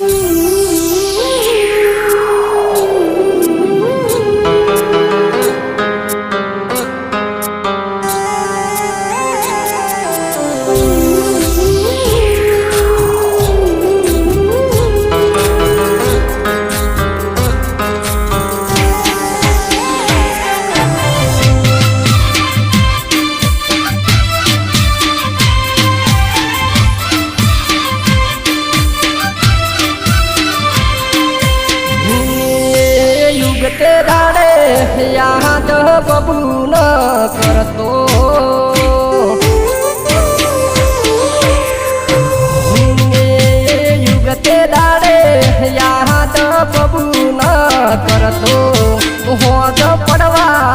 Música યાદ બબુ ન કરતો. યુગતે દાડે યાદ બબુ ન કરતો. હોજ પડવા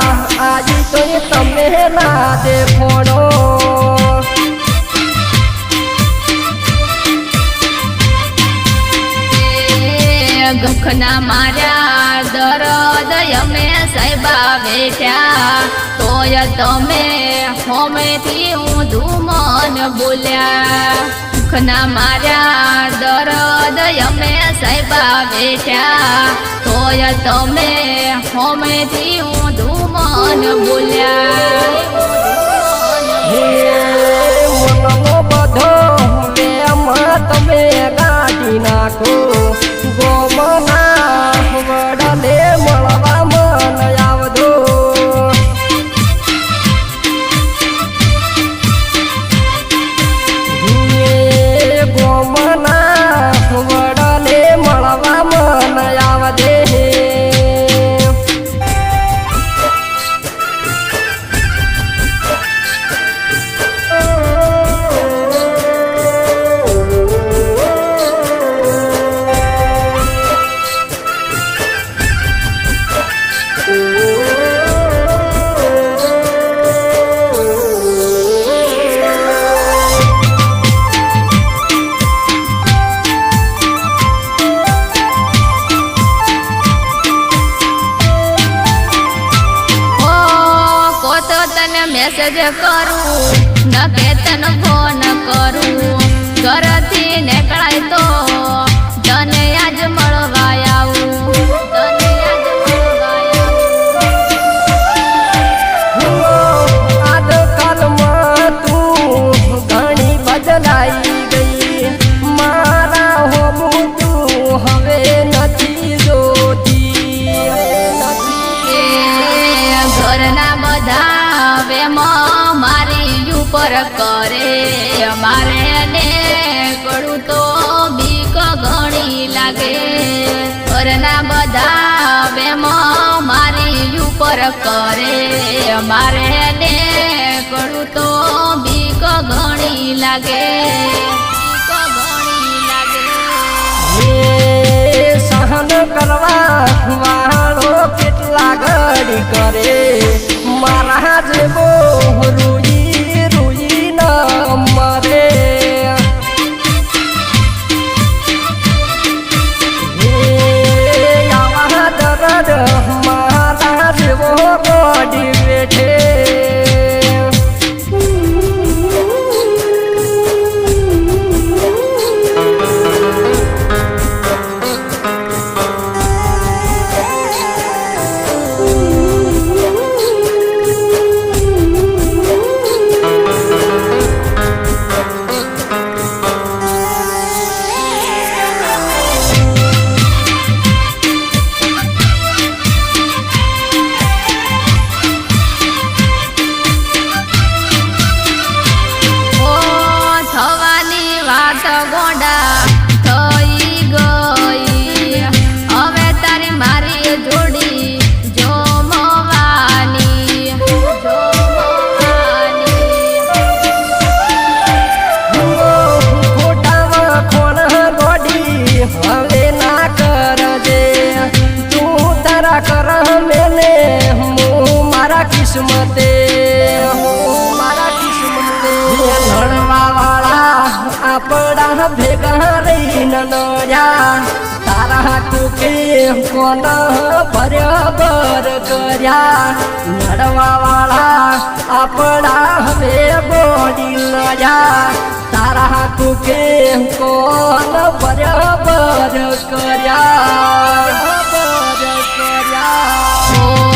આજી તો તમે ના દેખોડો. દુઃખના માર્યા સાહેબા તોય તમે હોમેથી હું ધૂમન બોલ્યા. દુઃખના માર્યા, દરદ અમે સાહેબા બેઠ્યા. તોય તમે હોમેથી હું ધૂમન બોલ્યા. મેસેજ કરું ન કે તને ફોન કરું. ઘરથી નીકળાય ઉપર કરે. અમારે ને કડું તો બીક ઘણી લાગે. ઘરના બધા વેમ મારી ઉપર કરે. અમારે ને કડું તો બીક ઘણી લાગે. સહન કરવા વાળો કેટલા ઘડી કરે. કિસ્મતે મારા કિસ્મતે. લડવા વાળા આપણા ભેગા રહી નડ્યા. તારા ચૂકે કોન બરાબર કર્યા. લડવા વાળા આપણા હવે બોડી લડ્યા. તારા ચૂકે કોન બરાબર કર્યા. બરાબર કર્યા.